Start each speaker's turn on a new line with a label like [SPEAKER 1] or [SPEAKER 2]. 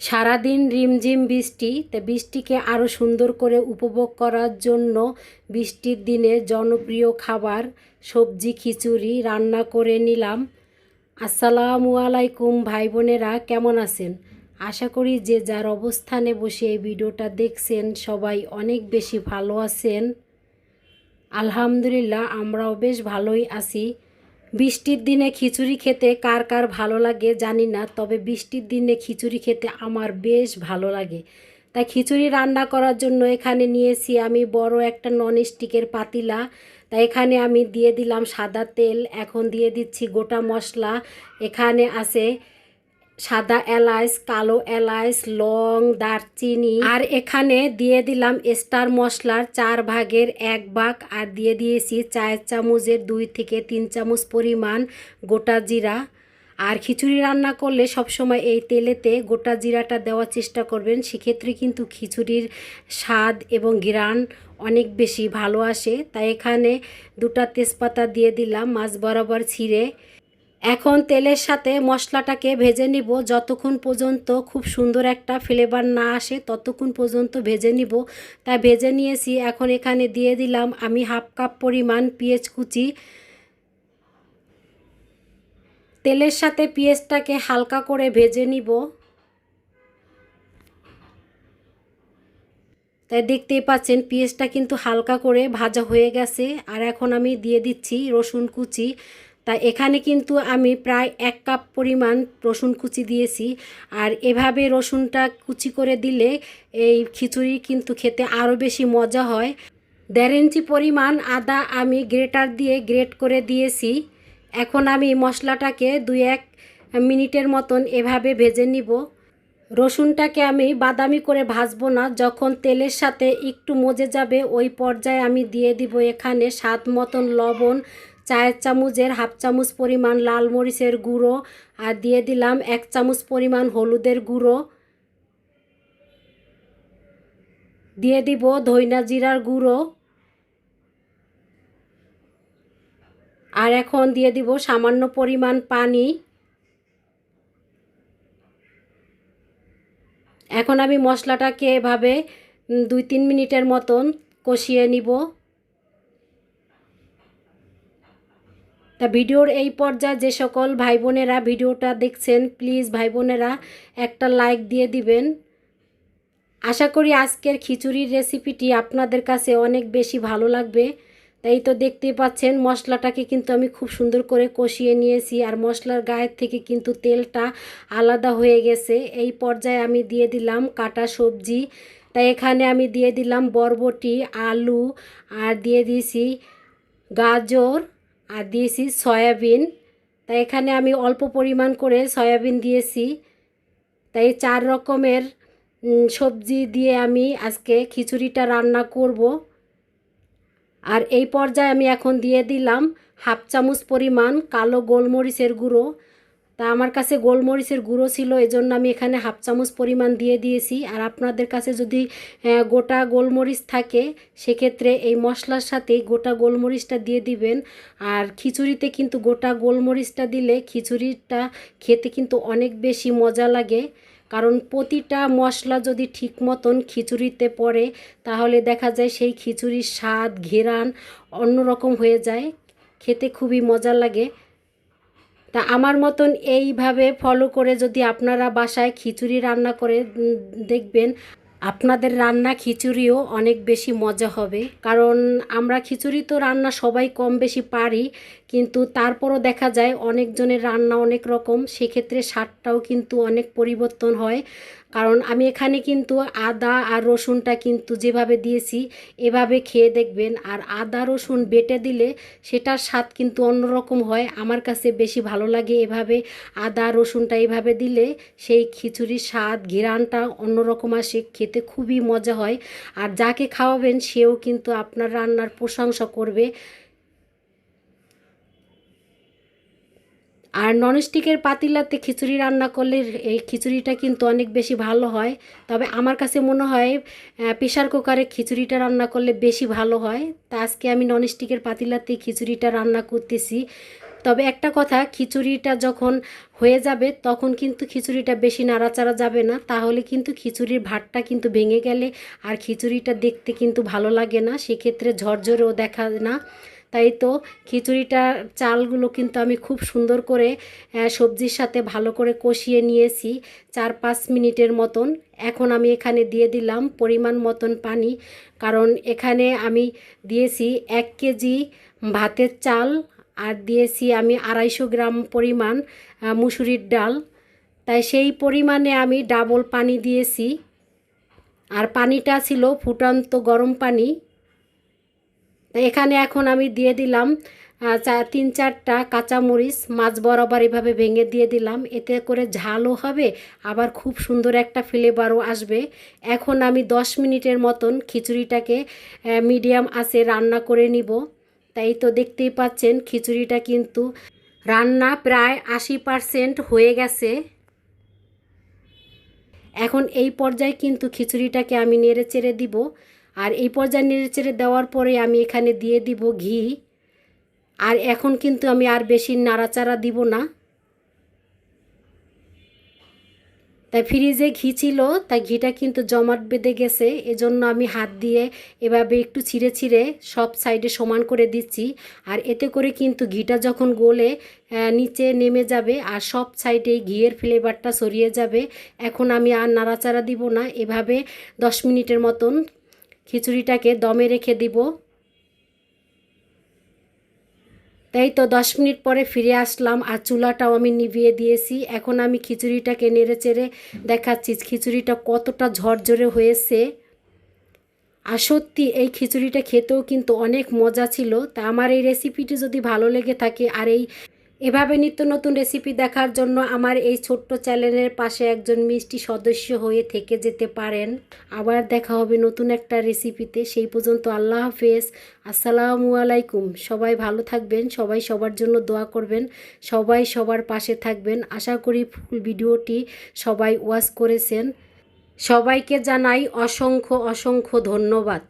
[SPEAKER 1] সারাদিন রিমঝিম বৃষ্টি, তা বৃষ্টিকে আরও সুন্দর করে উপভোগ করার জন্য বৃষ্টির দিনে জনপ্রিয় খাবার সবজি খিচুড়ি রান্না করে নিলাম। আসসালামু আলাইকুম ভাই বোনেরা, কেমন আছেন? আশা করি যে যার অবস্থানে বসে এই ভিডিওটা দেখছেন সবাই অনেক বেশি ভালো আছেন। আলহামদুলিল্লাহ, আমরাও বেশ ভালোই আছি। বৃষ্টির দিনে খিচুড়ি খেতে কার কার ভালো লাগে জানি না, তবে বৃষ্টির দিনে খিচুড়ি খেতে আমার বেশ ভালো লাগে। তাই খিচুড়ি রান্না করার জন্য এখানে নিয়েছি আমি বড় একটা নন স্টিকের পাতিলা। তাই এখানে আমি দিয়ে দিলাম সাদা তেল, এখন দিয়ে দিচ্ছি গোটা মশলা। এখানে আছে সাদা এলাচ কালো এলাচ লং, দারচিনি। আর এখানে দিয়ে দিলাম স্টার মশলার চার ভাগের এক ভাগ। আর দিয়ে দিয়েছি চায়ের চামচের দুই থেকে তিন চামচ পরিমাণ গোটা জিরা। আর খিচুড়ি রান্না করলে সবসময় এই তেলেতে গোটা জিরাটা দেওয়ার চেষ্টা করবেন। সেক্ষেত্রে কিন্তু খিচুড়ির স্বাদ এবং ঘ্রাণ অনেক বেশি ভালো আসে। তাই এখানে দুটা তেজপাতা দিয়ে দিলাম মাছ বরাবর ছিঁড়ে। এখন তেলের সাথে মশলাটাকে ভেজে নিব। যতক্ষণ পর্যন্ত খুব সুন্দর একটা ফ্লেভার না আসে, ততক্ষণ পর্যন্ত ভেজে নিব। তাই ভেজে নিয়েছি। এখন এখানে দিয়ে দিলাম আমি হাফ কাপ পরিমাণ পেঁয়াজ কুচি। তেলের সাথে পেঁয়াজটাকে হালকা করে ভেজে নিব। তাই দেখতেই পাচ্ছেন, পেঁয়াজটা কিন্তু হালকা করে ভাজা হয়ে গেছে। আর এখন আমি দিয়ে দিচ্ছি রসুন কুচি। তা এখানে কিন্তু আমি প্রায় এক কাপ পরিমাণ রসুন কুচি দিয়েছি। আর এভাবে রসুনটা কুচি করে দিলে এই খিচুড়ি কিন্তু খেতে আরও বেশি মজা হয়। দেড় ইঞ্চি পরিমাণ আদা আমি গ্রেটার দিয়ে গ্রেট করে দিয়েছি। এখন আমি মশলাটাকে দুই এক মিনিটের মতন এভাবে ভেজে নিব। রসুনটাকে আমি বাদামি করে ভাজবো না, যখন তেলের সাথে একটু মজে যাবে ওই পর্যায়ে আমি দিয়ে দিব এখানে স্বাদ মতন লবণ চায়ের চামচের হাফ চামচ পরিমাণ লাল মরিচের গুঁড়ো আর দিয়ে দিলাম এক চামচ পরিমাণ হলুদের গুঁড়ো। দিয়ে দিব ধইনা জিরার গুঁড়ো। আর এখন দিয়ে দিব সামান্য পরিমাণ পানি। এখন আমি মশলাটাকে এভাবে দুই তিন মিনিটের মতন কষিয়ে নিব। তা ভিডিওর এই পর্যায়ে যে সকল ভাই বোনেরা ভিডিওটা দেখছেন প্লিজ ভাই বোনেরা একটা লাইক দিয়ে দিবেন। আশা করি আজকের খিচুড়ির রেসিপিটি আপনাদের কাছে অনেক বেশি ভালো লাগবে। তাই তো দেখতেই পাচ্ছেন, মশলাটাকে কিন্তু আমি খুব সুন্দর করে কষিয়ে নিয়েছি আর মশলার গায়ের থেকে কিন্তু তেলটা আলাদা হয়ে গেছে। এই পর্যায়ে আমি দিয়ে দিলাম কাটা সবজি। তাই এখানে আমি দিয়ে দিলাম বরবটি, আলু, আর দিয়ে দিয়েছি গাজর। আর দিয়েছি সয়াবিন। তাই এখানে আমি অল্প পরিমাণ করে সয়াবিন দিয়েছি। তাই চার রকমের সবজি দিয়ে আমি আজকে খিচুড়িটা রান্না করব। আর এই পর্যায়ে আমি এখন দিয়ে দিলাম হাফ চামচ পরিমাণ কালো গোলমরিচের গুঁড়ো। তা আমার কাছে গোলমরিচের গুঁড়ো ছিল, এজন্য আমি এখানে হাফ চামচ পরিমাণ দিয়ে দিয়েছি। আর আপনাদের কাছে যদি গোটা গোলমরিচ থাকে, সেক্ষেত্রে এই মশলার সাথে গোটা গোলমরিচটা দিয়ে দিবেন। আর খিচুড়িতে কিন্তু গোটা গোলমরিচটা দিলে খিচুড়িটা খেতে কিন্তু অনেক বেশি মজা লাগে। কারণ প্রতিটা মশলা যদি ঠিক মতন খিচুড়িতে পড়ে, তাহলে দেখা যায় সেই খিচুড়ির স্বাদ, ঘেরান অন্যরকম হয়ে যায়। খেতে খুবই মজা লাগে। তা আমার মতন এইভাবে ফলো করে যদি আপনারা বাসায় খিচুড়ি রান্না করে দেখবেন, আপনাদের রান্না খিচুড়িও অনেক বেশি মজা হবে। কারণ আমরা খিচুড়ি তো রান্না সবাই কম বেশি পারি, কিন্তু তারপরও দেখা যায় অনেকজনের রান্না অনেক রকম, সেক্ষেত্রে স্বাদটাও কিন্তু অনেক পরিবর্তন হয়। কারণ আমি এখানে কিন্তু আদা আর রসুনটা কিন্তু যেভাবে দিয়েছি, এভাবে খেয়ে দেখবেন। আর আদা, রসুন বেটে দিলে সেটার স্বাদ কিন্তু অন্যরকম হয়। আমার কাছে বেশি ভালো লাগে এভাবে আদা, রসুনটা এভাবে দিলে সেই খিচুড়ির স্বাদ, ঘিরানটা অন্যরকম আসে, খেতে খুবই মজা হয়। আর যাকে খাওয়াবেন সেও কিন্তু আপনার রান্নার প্রশংসা করবে। আর ননস্টিকের পাতিলাতে খিচুড়ি রান্না করলে এই খিচুড়িটা কিন্তু অনেক বেশি ভালো হয়। তবে আমার কাছে মনে হয় প্রেশার কুকারে খিচুড়িটা রান্না করলে বেশি ভালো হয়। তা আজকে আমি ননস্টিকের পাতিলাতে খিচুড়িটা রান্না করতেছি। তবে একটা কথা, খিচুড়িটা যখন হয়ে যাবে, তখন কিন্তু খিচুড়িটা বেশি নাড়াচাড়া যাবে না। তাহলে কিন্তু খিচুড়ির ভাতটা কিন্তু ভেঙে গেলে আর খিচুড়িটা দেখতে কিন্তু ভালো লাগে না। সেক্ষেত্রে ঝরঝরেও দেখা না। তাই তো খিচুড়িটার চালগুলো কিন্তু আমি খুব সুন্দর করে সবজির সাথে ভালো করে কষিয়ে নিয়েছি চার পাঁচ মিনিটের মতন। এখন আমি এখানে দিয়ে দিলাম পরিমাণ মতন পানি, কারণ এখানে আমি দিয়েছি এক কেজি ভাতের চাল আর দিয়েছি আমি আড়াইশো গ্রাম পরিমাণ মুসুরির ডাল। তাই সেই পরিমাণে আমি ডাবল পানি দিয়েছি। আর পানিটা ছিল ফুটন্ত গরম পানি। এখানে এখন আমি দিয়ে দিলাম তিন চারটা কাঁচামরিচ, মাছ বরাবর এভাবে ভেঙে দিয়ে দিলাম। এতে করে ঝালও হবে, আবার খুব সুন্দর একটা ফ্লেভারও আসবে। এখন আমি দশ মিনিটের মতন খিচুড়িটাকে মিডিয়াম আঁচে রান্না করে নিব। তাই তো দেখতেই পাচ্ছেন, খিচুড়িটা কিন্তু রান্না প্রায় আশি পারসেন্ট হয়ে গেছে। এখন এই পর্যায়ে কিন্তু খিচুড়িটাকে আমি নেড়ে চেড়ে দিব। আর এই পর্যায়ে নেড়ে চেড়ে দেওয়ার পরে আমি এখানে দিয়ে দিব ঘি। আর এখন কিন্তু আমি আর বেশি নাড়াচাড়া দিব না। তাই ফ্রিজে ঘি ছিল, তাই ঘিটা কিন্তু জমাট বেঁধে গেছে। এজন্য আমি হাত দিয়ে এভাবে একটু ছিঁড়ে ছিঁড়ে সব সাইডে সমান করে দিচ্ছি। আর এতে করে কিন্তু ঘিটা যখন গলে নিচে নেমে যাবে আর সব সাইডে ঘিয়ের ফ্লেভারটা সরিয়ে যাবে, এখন আমি আর নাড়াচাড়া দিব না। এভাবে দশ মিনিটের মতন খিচুড়িটাকে দমে রেখে দিব। তাই তো দশ মিনিট পরে ফিরে আসলাম আর চুলাটাও আমি নিভিয়ে দিয়েছি। এখন আমি খিচুড়িটাকে নেড়ে চেড়ে দেখাচ্ছি খিচুড়িটা কতটা ঝরঝরে হয়েছে। আর সত্যি এই খিচুড়িটা খেতেও কিন্তু অনেক মজা ছিল। তা আমার এই রেসিপিটি যদি ভালো লেগে থাকে আর এই এভাবে নিত্য নতুন রেসিপি দেখার জন্য আমার এই ছোট্ট চ্যানেলের পাশে একজন মিষ্টি সদস্য হয়ে থেকে যেতে পারেন। আবার দেখা হবে নতুন একটা রেসিপিতে সেই পর্যন্ত আল্লাহ হাফেজ। আসসালামু আলাইকুম। সবাই ভালো থাকবেন, সবাই সবার জন্য দোয়া করবেন, সবাই সবার পাশে থাকবেন। আশা করি ফুল ভিডিওটি সবাই ওয়াচ করেছেন। সবাইকে জানাই অসংখ্য অসংখ্য ধন্যবাদ।